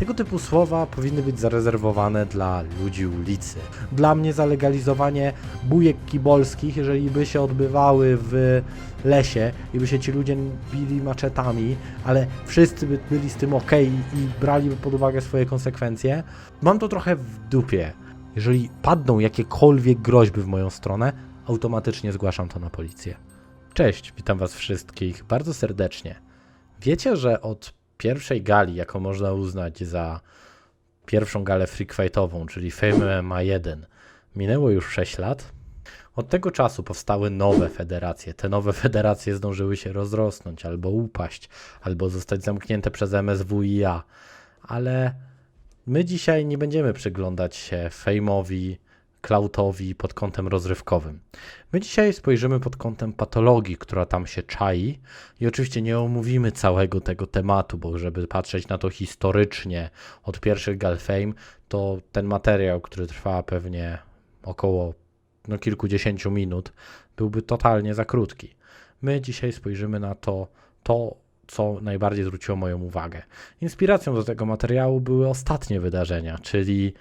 Tego typu słowa powinny być zarezerwowane dla ludzi ulicy. Dla mnie zalegalizowanie bujek kibolskich, jeżeli by się odbywały w lesie i by się ci ludzie bili maczetami, ale wszyscy by byli z tym ok i braliby pod uwagę swoje konsekwencje, mam to trochę w dupie. Jeżeli padną jakiekolwiek groźby w moją stronę, automatycznie zgłaszam to na policję. Cześć, witam was wszystkich bardzo serdecznie. Wiecie, że od pierwszej gali, jaką można uznać za pierwszą galę freakfightową, czyli Fame MMA 1, minęło już 6 lat? Od tego czasu powstały nowe federacje. Te nowe federacje zdążyły się rozrosnąć, albo upaść, albo zostać zamknięte przez MSWiA. Ale my dzisiaj nie będziemy przyglądać się Fame'owi, Cloutowi pod kątem rozrywkowym. My dzisiaj spojrzymy pod kątem patologii, która tam się czai i oczywiście nie omówimy całego tego tematu, bo żeby patrzeć na to historycznie od pierwszych gal Fame, to ten materiał, który trwa pewnie około no, kilkudziesięciu minut, byłby totalnie za krótki. My dzisiaj spojrzymy na to, to co najbardziej zwróciło moją uwagę. Inspiracją do tego materiału były ostatnie wydarzenia, czyli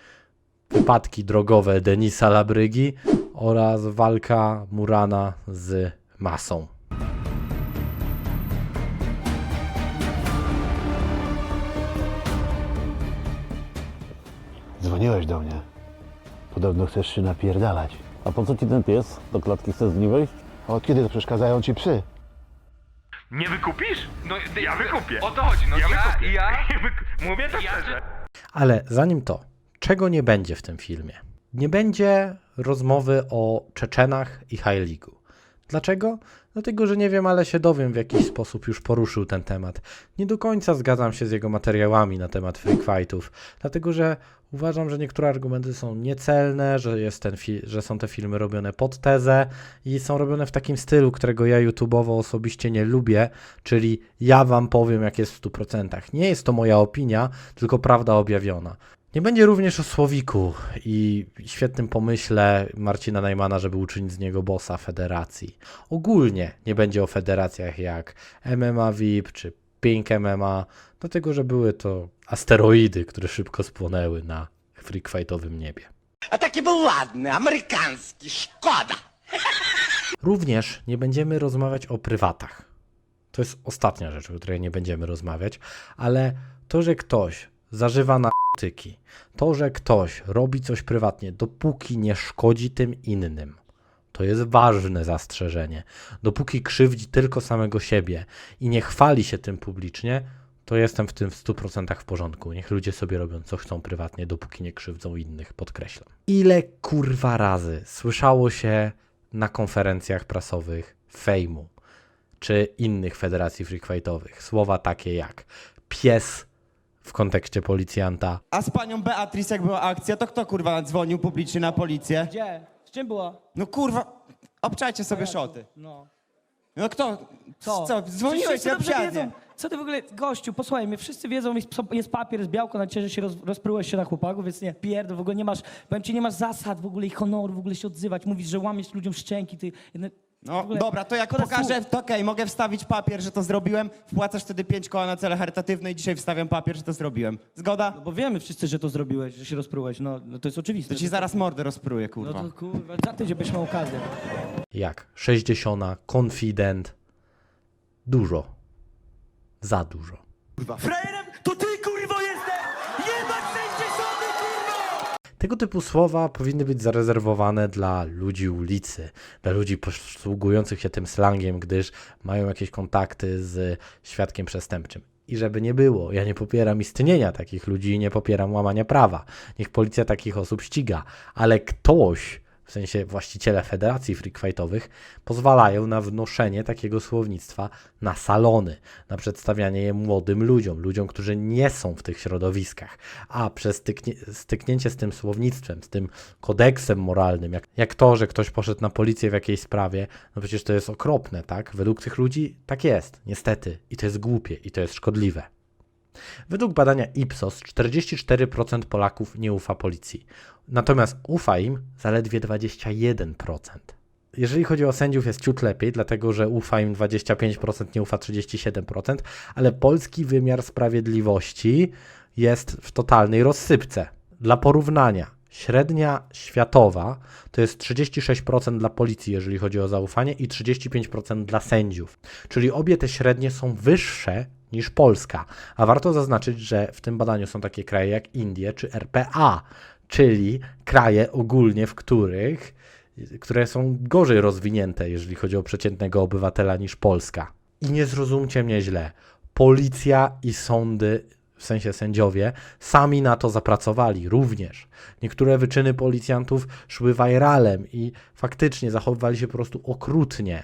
wypadki drogowe Denisa Labrygi oraz walka Murana z Masą. Dzwoniłeś do mnie. Podobno chcesz się napierdalać. A po co ci ten pies? Do klatki chcesz z nim wejść? A od kiedy to przeszkadzają ci psy? Nie wykupisz? No Ja wykupię. O to chodzi, no Ja ja, wykupię. ja, Mówię to Ja- szczerze. Ale zanim to, czego nie będzie w tym filmie? Nie będzie rozmowy o Czeczenach i High. Dlaczego? Dlatego, że nie wiem, ale się dowiem, w jakiś sposób już poruszył ten temat. Nie do końca zgadzam się z jego materiałami na temat freak fightów, dlatego że uważam, że niektóre argumenty są niecelne, że, jest ten że są te filmy robione pod tezę i są robione w takim stylu, którego ja YouTube'owo osobiście nie lubię, czyli ja wam powiem, jak jest w 100%. Nie jest to moja opinia, tylko prawda objawiona. Nie będzie również o Słowiku i świetnym pomyśle Marcina Najmana, żeby uczynić z niego bossa federacji. Ogólnie nie będzie o federacjach jak MMA VIP czy Pink MMA, dlatego że były to asteroidy, które szybko spłonęły na freakfightowym niebie. A taki był ładny, amerykański, szkoda. Również nie będziemy rozmawiać o prywatach. To jest ostatnia rzecz, o której nie będziemy rozmawiać, ale to, że ktoś zażywa narkotyki, to, że ktoś robi coś prywatnie, dopóki nie szkodzi tym innym, to jest ważne zastrzeżenie. Dopóki krzywdzi tylko samego siebie i nie chwali się tym publicznie, to jestem w tym w 100% w porządku. Niech ludzie sobie robią co chcą prywatnie, dopóki nie krzywdzą innych, podkreślam. Ile kurwa razy słyszało się na konferencjach prasowych fejmu czy innych federacji freakfightowych słowa takie jak pies w kontekście policjanta, A z panią Beatrice jak była akcja, to kto kurwa dzwonił publicznie na policję? Gdzie? Z czym była? No kurwa, obczajcie sobie szoty. No. No kto? Co? Co? Dzwoniłeś na wiedzą. Co ty w ogóle, gościu, posłuchaj mnie, wszyscy wiedzą, jest, jest papier, jest białko na ciebie, że się roz, rozprułeś się na chłopaków, więc nie, pierdol, w ogóle nie masz, powiem ci, nie masz zasad w ogóle i honoru w ogóle się odzywać, mówisz, że łamiesz ludziom szczęki, ty... Jedne, w No ogóle- dobra, to jak pokażę, to okej, mogę wstawić papier, że to zrobiłem, wpłacasz wtedy 5 koła na cele charytatywne i dzisiaj wstawiam papier, że to zrobiłem. Zgoda? No bo wiemy wszyscy, że to zrobiłeś, że się rozprułeś, no, no to jest oczywiste. To ci zaraz mordę rozpruję, No kurwa. to kurwa, za tydzień byś miał okazję. jak 60, Confident, dużo, za dużo. Frajerem Tego typu słowa powinny być zarezerwowane dla ludzi ulicy, dla ludzi posługujących się tym slangiem, gdyż mają jakieś kontakty z świadkiem przestępczym. I żeby nie było, ja nie popieram istnienia takich ludzi nie popieram łamania prawa. Niech policja takich osób ściga, ale ktoś, w sensie właściciele federacji freakfightowych, pozwalają na wnoszenie takiego słownictwa na salony, na przedstawianie je młodym ludziom, ludziom, którzy nie są w tych środowiskach. A przez styknie, styknięcie z tym słownictwem, z tym kodeksem moralnym, jak, jak to, że ktoś poszedł na policję w jakiejś sprawie, no przecież to jest okropne, tak? Według tych ludzi tak jest, niestety. I to jest głupie, i to jest szkodliwe. Według badania Ipsos 44% Polaków nie ufa policji, natomiast ufa im zaledwie 21%. Jeżeli chodzi o sędziów jest ciut lepiej, dlatego że ufa im 25%, nie ufa 37%, ale polski wymiar sprawiedliwości jest w totalnej rozsypce. Dla porównania, średnia światowa to jest 36% dla policji, jeżeli chodzi o zaufanie, i 35% dla sędziów. Czyli obie te średnie są wyższe niż Polska. A warto zaznaczyć, że w tym badaniu są takie kraje jak Indie czy RPA, czyli kraje ogólnie, w których które są gorzej rozwinięte, jeżeli chodzi o przeciętnego obywatela niż Polska. I nie zrozumcie mnie źle. Policja i sądy, w sensie sędziowie, sami na to zapracowali również. Niektóre wyczyny policjantów szły viralem i faktycznie zachowywali się po prostu okrutnie.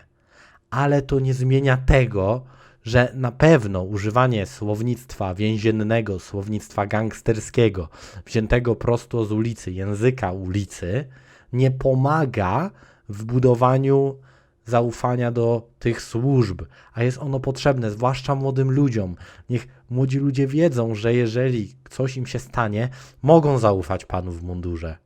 Ale to nie zmienia tego, że na pewno używanie słownictwa więziennego, słownictwa gangsterskiego, wziętego prosto z ulicy, języka ulicy, nie pomaga w budowaniu zaufania do tych służb, a jest ono potrzebne, zwłaszcza młodym ludziom. Niech młodzi ludzie wiedzą, że jeżeli coś im się stanie, mogą zaufać panu w mundurze.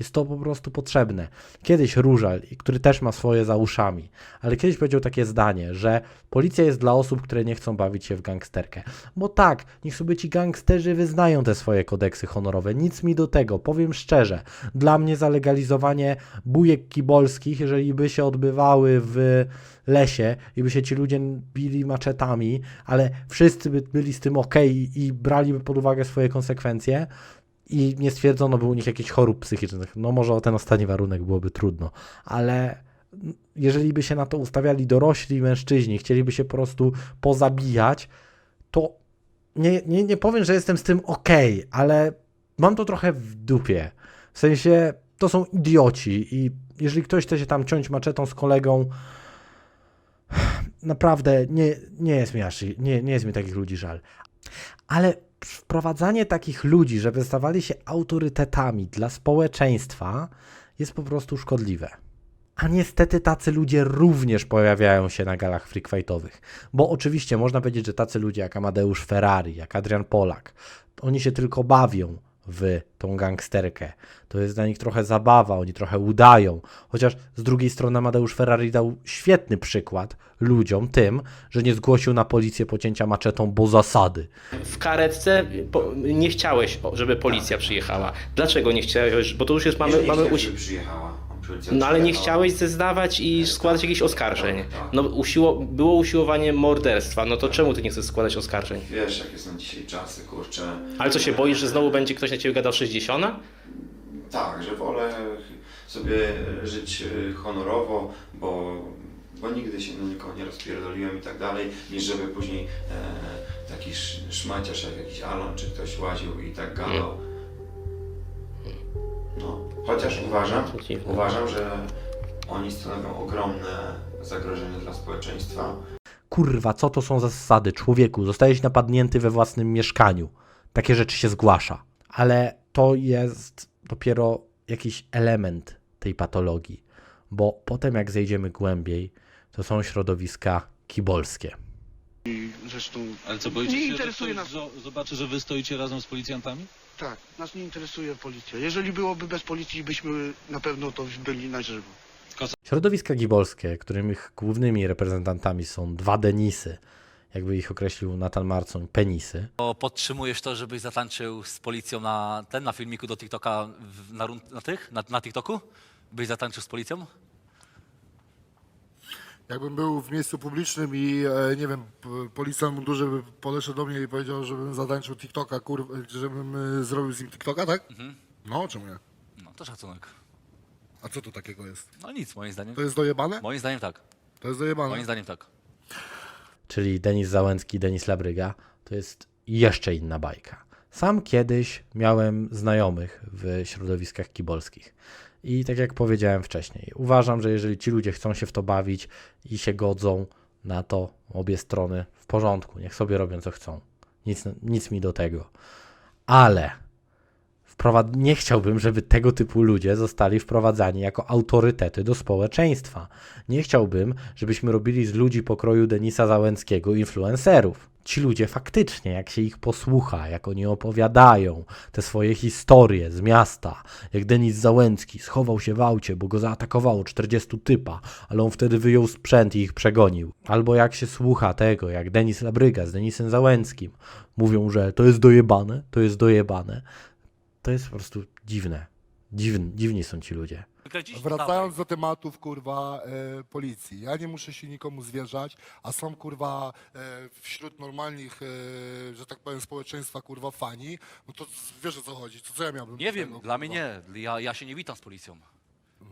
Jest to po prostu potrzebne. Kiedyś Różal, który też ma swoje za uszami, ale kiedyś powiedział takie zdanie, że policja jest dla osób, które nie chcą bawić się w gangsterkę. Bo tak, niech sobie ci gangsterzy wyznają te swoje kodeksy honorowe. Nic mi do tego, powiem szczerze. Dla mnie zalegalizowanie bujek kibolskich, jeżeli by się odbywały w lesie i by się ci ludzie bili maczetami, ale wszyscy by byli z tym ok i braliby pod uwagę swoje konsekwencje, i nie stwierdzono by u nich jakichś chorób psychicznych. No może o ten ostatni warunek byłoby trudno, ale jeżeli by się na to ustawiali dorośli mężczyźni, chcieliby się po prostu pozabijać, to nie, nie, nie powiem, że jestem z tym ok, ale mam to trochę w dupie. W sensie to są idioci i jeżeli ktoś chce się tam ciąć maczetą z kolegą, naprawdę nie, nie jest mi aż, nie, nie jest mi takich ludzi żal. Ale wprowadzanie takich ludzi, żeby stawali się autorytetami dla społeczeństwa, jest po prostu szkodliwe. A niestety tacy ludzie również pojawiają się na galach freakfightowych. Bo oczywiście można powiedzieć, że tacy ludzie jak Amadeusz Ferrari, jak Adrian Polak, oni się tylko bawią w tą gangsterkę. To jest dla nich trochę zabawa, oni trochę udają. Chociaż z drugiej strony Amadeusz Ferrari dał świetny przykład ludziom tym, że nie zgłosił na policję pocięcia maczetą, bo zasady. w karetce po, nie chciałeś, żeby policja przyjechała. Dlaczego nie chciałeś? Bo to już jest, mamy, mamy przyjechała. No ale nie chciałeś zeznawać i składać jakichś oskarżeń. Tak, tak. No usiło, było usiłowanie morderstwa, no to czemu ty nie chcesz składać oskarżeń? Wiesz, jakie są dzisiaj czasy, kurczę. Ale co się boisz, że znowu będzie ktoś na ciebie gadał 60? Tak, że wolę sobie żyć e, honorowo, bo, bo nigdy się na nikogo nie rozpierdoliłem i tak dalej, niż żeby później e, taki sz- szmaciarz jak jakiś Alan czy ktoś łaził i tak gadał. No, chociaż uważam, uważam, że oni stanowią ogromne zagrożenie dla społeczeństwa. Kurwa, co to są za zasady? Człowieku, zostajesz napadnięty we własnym mieszkaniu. Takie rzeczy się zgłasza. Ale to jest dopiero jakiś element tej patologii, bo potem jak zejdziemy głębiej, to są środowiska kibolskie. Zresztą Ale co, boicie Nie się, interesuje że nas. ktoś zo- zobaczy, że wy stoicie razem z policjantami? Tak, nas nie interesuje policja. Jeżeli byłoby bez policji, byśmy na pewno to byli na żywo. Środowiska gibolskie, których głównymi reprezentantami są dwa Denisy, jakby ich określił Nathan Marcon, penisy, To podtrzymujesz to, żebyś zatańczył z policją na ten, na filmiku do TikToka, w- na, run- na tych, na, na TikToku? Byś zatańczył z policją? Jakbym był w miejscu publicznym i e, nie wiem, policjant w mundurze by podeszedł do mnie i powiedział, żebym zatańczył TikToka, kurwa, żebym e, zrobił z nim TikToka, tak? No, czemu nie? No to szacunek. A co to takiego jest? No nic, moim zdaniem. To jest dojebane? Moim zdaniem tak. To jest dojebane. Moim zdaniem tak. czyli Denis Załęcki, Denis Labryga, to jest jeszcze inna bajka. Sam kiedyś miałem znajomych w środowiskach kibolskich. I tak jak powiedziałem wcześniej, uważam, że jeżeli ci ludzie chcą się w to bawić i się godzą na to obie strony, w porządku, niech sobie robią co chcą. Nic, nic mi do tego. Ale nie chciałbym, żeby tego typu ludzie zostali wprowadzani jako autorytety do społeczeństwa. Nie chciałbym, żebyśmy robili z ludzi pokroju Denisa Załęckiego influencerów. Ci ludzie faktycznie, jak się ich posłucha, jak oni opowiadają te swoje historie z miasta, jak Denis Załęcki schował się w aucie, bo go zaatakowało 40 typa, ale on wtedy wyjął sprzęt i ich przegonił. Albo jak się słucha tego, jak Denis Labryga z Denisem Załęckim mówią, że to jest dojebane, to jest dojebane. To jest po prostu dziwne. Dziwni, dziwni są ci ludzie. Wracając do tematów, kurwa, e, policji. Ja nie muszę się nikomu zwierzać, a są, kurwa, e, wśród normalnych, e, że tak powiem, społeczeństwa, kurwa, fani. No to wiesz o co chodzi, to co ja miałbym Nie z wiem, tego, dla mnie kurwa? nie. Ja, ja się nie witam z policją.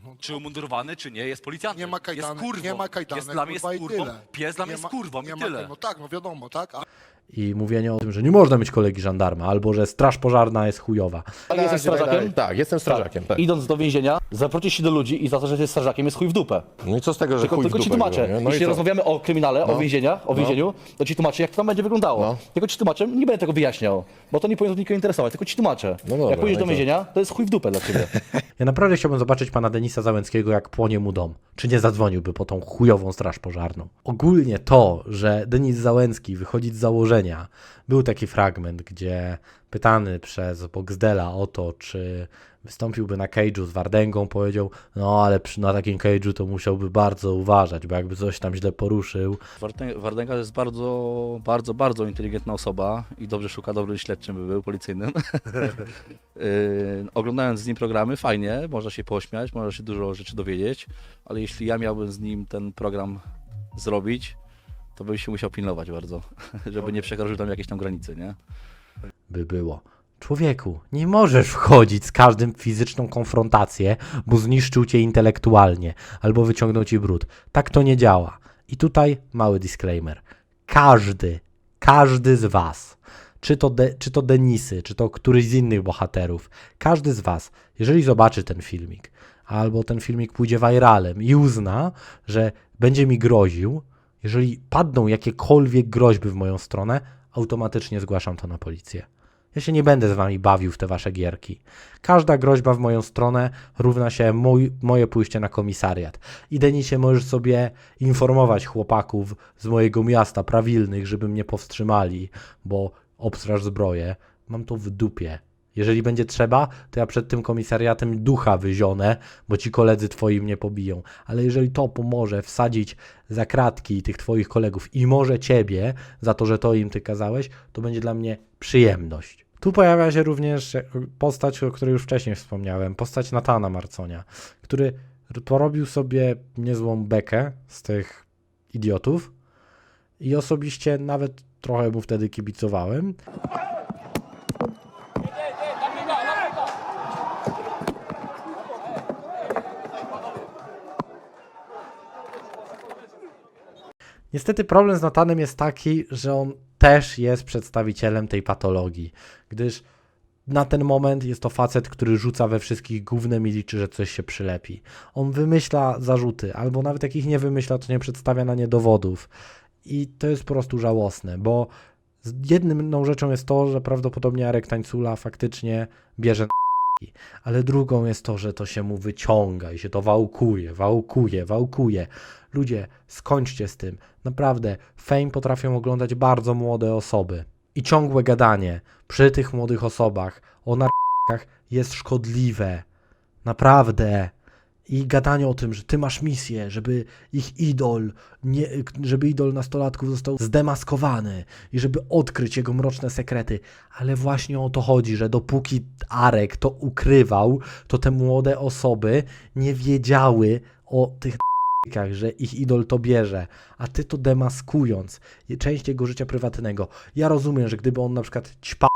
No Czy umundurowany, czy nie, jest policjantem. Nie ma kajdanek, jest kurwą. nie ma kajdanek, jest dla mnie jest kurwa, i kurwą. tyle. Pies dla mnie Nie jest ma- kurwą nie i ma- tyle. No tak, no wiadomo, tak? A I mówienie o tym, że nie można mieć kolegi żandarma, albo że straż pożarna jest chujowa. Ale jesteś strażakiem? Tak, jestem strażakiem. Tak. Idąc do więzienia, zaprosisz się do ludzi i za to, że jesteś strażakiem jest chuj w dupę. No i co z tego, że Tylko, chuj w tylko ci dupę tłumaczę, było, nie? No i jeśli co? rozmawiamy o kryminale, No. o więzieniach, o No. więzieniu, to ci tłumaczę, jak to tam będzie wyglądało. No. Tylko ci tłumaczę, nie będę tego wyjaśniał, bo to nie powinno nikogo interesować, tylko ci tłumaczę. No dobra, jak pójdziesz no do i co? więzienia, to jest chuj w dupę dla ciebie. Ja naprawdę chciałbym zobaczyć pana Denisa Załęckiego, jak płonie mu dom. Czy nie zadzwoniłby po tą chujową straż pożarną. Ogólnie to, że Denis Załęcki wychodzi z założenia, był taki fragment, gdzie pytany przez Boxdela o to, czy wystąpiłby na cage'u z Wardęgą, powiedział, no ale przy, na takim cage'u to musiałby bardzo uważać, bo jakby coś tam źle poruszył, Wardęga jest bardzo, bardzo, bardzo inteligentna osoba i dobrze szuka, dobrym śledczym by był, policyjnym. yy, oglądając z nim programy, fajnie, można się pośmiać, można się dużo rzeczy dowiedzieć, ale jeśli ja miałbym z nim ten program zrobić, to bym się musiał pilnować bardzo, żeby nie przekroczył tam jakieś tam granice, nie? by było. Człowieku, nie możesz wchodzić z każdym w fizyczną konfrontację, bo zniszczył cię intelektualnie albo wyciągnął ci brud. Tak to nie działa. I tutaj mały disclaimer. Każdy, każdy z was, czy to, de, czy to Denisy, czy to któryś z innych bohaterów, każdy z was, jeżeli zobaczy ten filmik, albo ten filmik pójdzie viralem i uzna, że będzie mi groził, jeżeli padną jakiekolwiek groźby w moją stronę, automatycznie zgłaszam to na policję. Ja się nie będę z wami bawił w te wasze gierki. Każda groźba w moją stronę równa się mój, moje pójście na komisariat. I Denisie możesz sobie informować chłopaków z mojego miasta prawilnych, żeby mnie powstrzymali, bo obstraż zbroję. Mam to w dupie. Jeżeli będzie trzeba, to ja przed tym komisariatem ducha wyzionę, bo ci koledzy twoi mnie pobiją. Ale jeżeli to pomoże wsadzić za kratki tych twoich kolegów i może ciebie za to, że to im ty kazałeś, to będzie dla mnie przyjemność. Tu pojawia się również postać, o której już wcześniej wspomniałem, postać Natana Marconia, który porobił sobie niezłą bekę z tych idiotów i osobiście nawet trochę mu wtedy kibicowałem. Niestety problem z Natanem jest taki, że on też jest przedstawicielem tej patologii, gdyż na ten moment jest to facet, który rzuca we wszystkich gównem i liczy, że coś się przylepi. On wymyśla zarzuty, albo nawet jak ich nie wymyśla, to nie przedstawia na nie dowodów. I to jest po prostu żałosne, bo jedną rzeczą jest to, że prawdopodobnie Arek Tańcula faktycznie bierze n***ki, ale drugą jest to, że to się mu wyciąga i się to wałkuje, wałkuje, wałkuje. Ludzie, skończcie z tym. Naprawdę, fame potrafią oglądać bardzo młode osoby. I ciągłe gadanie przy tych młodych osobach o narkotykach jest szkodliwe. Naprawdę. I gadanie o tym, że ty masz misję, żeby ich idol, nie, żeby idol nastolatków został zdemaskowany i żeby odkryć jego mroczne sekrety. Ale właśnie o to chodzi, że dopóki Arek to ukrywał, to te młode osoby nie wiedziały o tych że ich idol to bierze, a ty to demaskując część jego życia prywatnego. Ja rozumiem, że gdyby on na przykład ćpał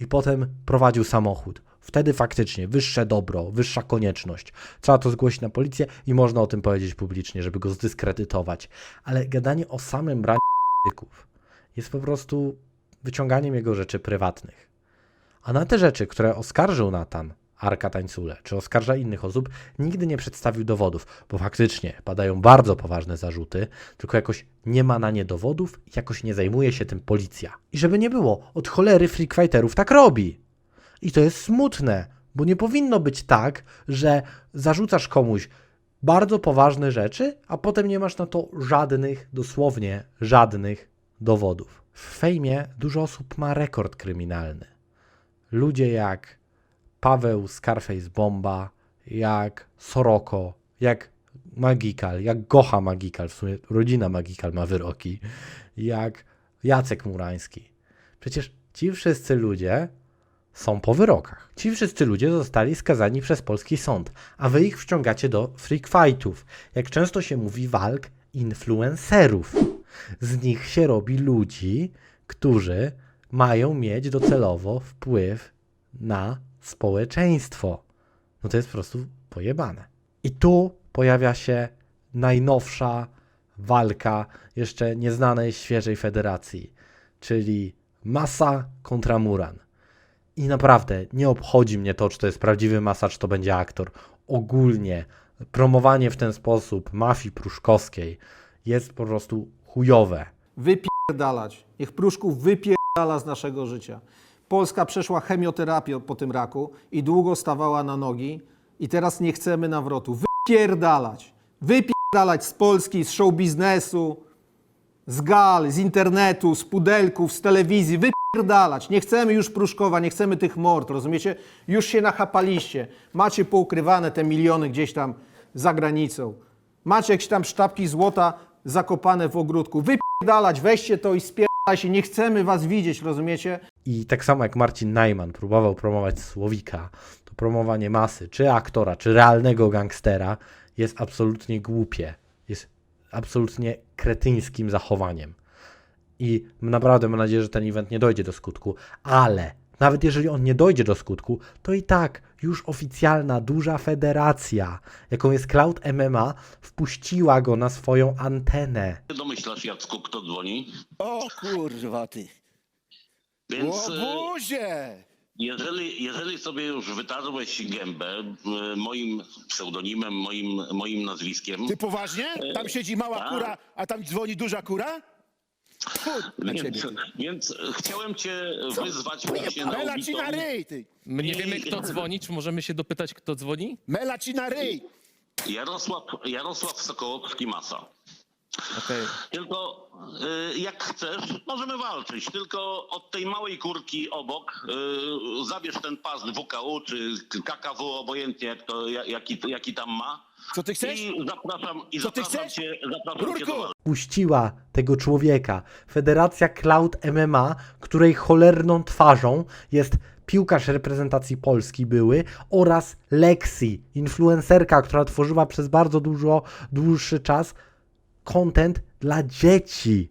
i potem prowadził samochód, wtedy faktycznie wyższe dobro, wyższa konieczność. Trzeba to zgłosić na policję i można o tym powiedzieć publicznie, żeby go zdyskredytować. Ale gadanie o samym braniu jest po prostu wyciąganiem jego rzeczy prywatnych. A na te rzeczy, które oskarżył Natan, Arka Tańcule, czy oskarża innych osób, nigdy nie przedstawił dowodów, bo faktycznie padają bardzo poważne zarzuty, tylko jakoś nie ma na nie dowodów jakoś nie zajmuje się tym policja. I żeby nie było, od cholery freak fighterów tak robi. I to jest smutne, Bo nie powinno być tak, że zarzucasz komuś bardzo poważne rzeczy, a potem nie masz na to żadnych, dosłownie żadnych dowodów. W fejmie dużo osób ma rekord kryminalny. Ludzie jak Paweł Scarface Bomba, jak Soroko, jak Magikal, jak Gocha Magikal, w sumie rodzina Magikal ma wyroki, jak Jacek Murański. Przecież ci wszyscy ludzie są po wyrokach. Ci wszyscy ludzie zostali skazani przez polski sąd, a wy ich wciągacie do freak fightów. Jak często się mówi, walk influencerów. Z nich się robi ludzi, którzy mają mieć docelowo wpływ na społeczeństwo. No to jest po prostu pojebane. I tu pojawia się najnowsza walka jeszcze nieznanej świeżej federacji, czyli Masa kontra Muran. I naprawdę nie obchodzi mnie to, czy to jest prawdziwy Masa, czy to będzie aktor. Ogólnie promowanie w ten sposób mafii pruszkowskiej jest po prostu chujowe. Wypierdalać. Niech Pruszków wypierdala z naszego życia. Polska przeszła chemioterapię po tym raku i długo stawała na nogi i teraz nie chcemy nawrotu. Wypierdalać. Wypierdalać z Polski, z show biznesu, z gal, z internetu, z pudelków, z telewizji. Wypierdalać. Nie chcemy już Pruszkowa, nie chcemy tych mord, rozumiecie? Już się nachapaliście. Macie poukrywane te miliony gdzieś tam za granicą. Macie jakieś tam sztabki złota zakopane w ogródku. Wypierdalać, weźcie to i spierdalaj się. Nie chcemy was widzieć, rozumiecie? I tak samo jak Marcin Najman próbował promować Słowika, to promowanie masy, czy aktora, czy realnego gangstera jest absolutnie głupie. Jest absolutnie kretyńskim zachowaniem. I naprawdę mam nadzieję, że ten event nie dojdzie do skutku, ale nawet jeżeli on nie dojdzie do skutku, to i tak już oficjalna duża federacja, jaką jest Cloud MMA, wpuściła go na swoją antenę. Domyślasz, Jacku, kto dzwoni? O kurwa ty. Więc e, Łobuzie! jeżeli, jeżeli sobie już wytarłeś gębę e, moim pseudonimem, moim, moim nazwiskiem, Ty poważnie? Tam siedzi mała tak. kura, a tam dzwoni duża kura? Fu, na ciebie. więc, ty. więc chciałem cię wyzwać właśnie na Mela ci na audytorium. ryj, ty! My nie I- wiemy, kto dzwoni. Czy możemy się dopytać, kto dzwoni? Mela ci na ryj! Jarosław, Jarosław Sokołowski-Masa. Okej. Tylko y, jak chcesz, możemy walczyć. Tylko od tej małej kurki obok y, zabierz ten pas WKU czy KKW, obojętnie jak to, ja- jaki, jaki tam ma. Co ty chcesz? I zapraszam, i Co ty zapraszam chcesz? cię, zapraszam cię do Rurku! walki. puściła tego człowieka. Federacja Cloud MMA, której cholerną twarzą jest piłkarz reprezentacji Polski były oraz Lexi, influencerka, która tworzyła przez bardzo dużo dłuższy czas content dla dzieci.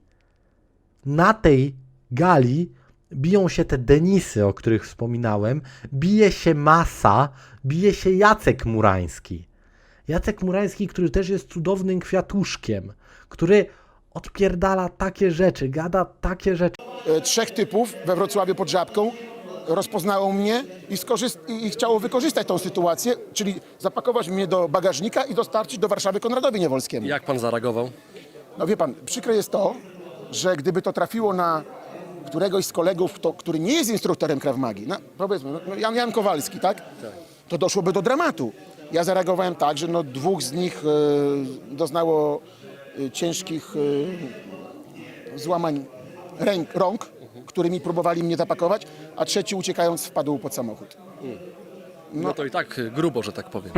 Na tej gali biją się te Denisy, o których wspominałem, bije się Masa, bije się Jacek Murański. Jacek Murański, który też jest cudownym kwiatuszkiem, który odpierdala takie rzeczy, gada takie rzeczy. E, Trzech typów we Wrocławiu pod Żabką rozpoznało mnie i, i chciało wykorzystać tą sytuację, czyli zapakować mnie do bagażnika i dostarczyć do Warszawy Konradowi Niewolskiemu. Jak pan zareagował? No wie pan, przykre jest to, że gdyby to trafiło na któregoś z kolegów, który nie jest instruktorem Krav Magi, no powiedzmy, no, Jan, Jan Kowalski, tak? To doszłoby do dramatu. Ja zareagowałem tak, że no, dwóch z nich e, doznało e, ciężkich e, złamań ręk, rąk, którymi próbowali mnie zapakować, a trzeci uciekając wpadł pod samochód. No to i tak grubo, że tak powiem.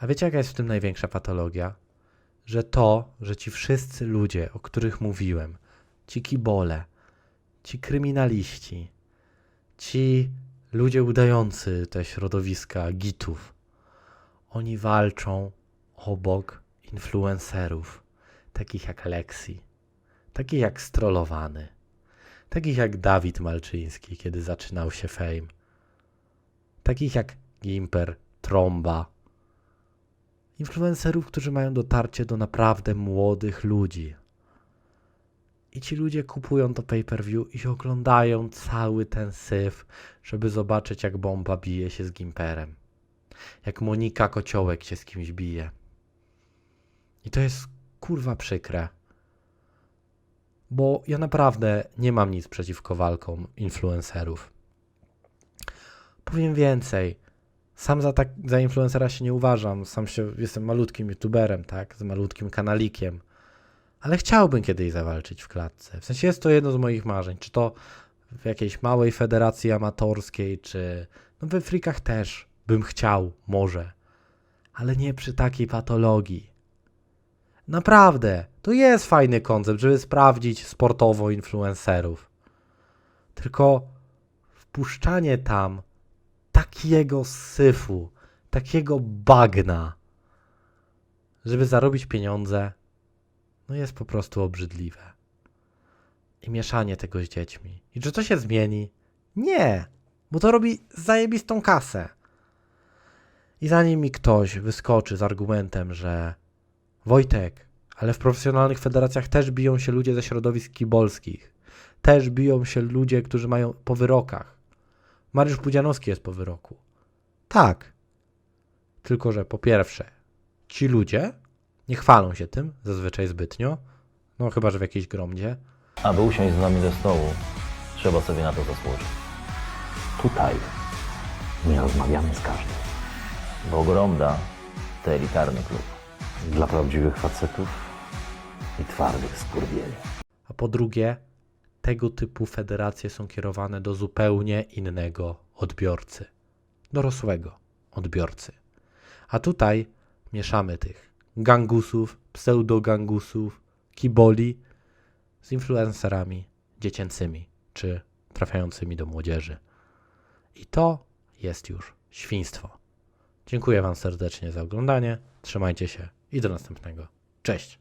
A wiecie, jaka jest w tym największa patologia? Że to, że ci wszyscy ludzie, o których mówiłem, ci kibole, ci kryminaliści, ci ludzie udający te środowiska gitów, oni walczą obok influencerów, takich jak Lexi, takich jak Strollowany, takich jak Dawid Malczyński, kiedy zaczynał się fame, takich jak Gimper, Tromba, influencerów, którzy mają dotarcie do naprawdę młodych ludzi. I ci ludzie kupują to pay-per-view i oglądają cały ten syf, żeby zobaczyć, jak bomba bije się z Gimperem. Jak Monika Kociołek się z kimś bije. I to jest kurwa przykre. Bo ja naprawdę nie mam nic przeciwko walkom influencerów. Powiem więcej. Sam za, tak, za influencera się nie uważam. Sam się jestem malutkim youtuberem, tak? Z malutkim kanalikiem. Ale chciałbym kiedyś zawalczyć w klatce. W sensie jest to jedno z moich marzeń. Czy to w jakiejś małej federacji amatorskiej, czy no we frikach też bym chciał, może. Ale nie przy takiej patologii. Naprawdę, to jest fajny koncept, żeby sprawdzić sportowo influencerów. Tylko wpuszczanie tam takiego syfu, takiego bagna, żeby zarobić pieniądze, no jest po prostu obrzydliwe. I mieszanie tego z dziećmi. I czy to się zmieni? Nie, bo to robi zajebistą kasę. I zanim mi ktoś wyskoczy z argumentem, że Wojtek, ale w profesjonalnych federacjach też biją się ludzie ze środowisk kibolskich. Też biją się ludzie, którzy mają po wyrokach. Mariusz Pudzianowski jest po wyroku. Tak. Tylko, że po pierwsze, ci ludzie nie chwalą się tym zazwyczaj zbytnio. No chyba, że w jakiejś gromdzie. Aby usiąść z nami do stołu, trzeba sobie na to zasłużyć. Tutaj nie rozmawiamy z każdym. Bo Gromda to elitarny klub. Dla prawdziwych facetów i twardych skurwieli. A po drugie, tego typu federacje są kierowane do zupełnie innego odbiorcy. Dorosłego odbiorcy. A tutaj mieszamy tych gangusów, pseudogangusów, kiboli z influencerami dziecięcymi czy trafiającymi do młodzieży. I to jest już świństwo. Dziękuję Wam serdecznie za oglądanie. Trzymajcie się i do następnego. Cześć!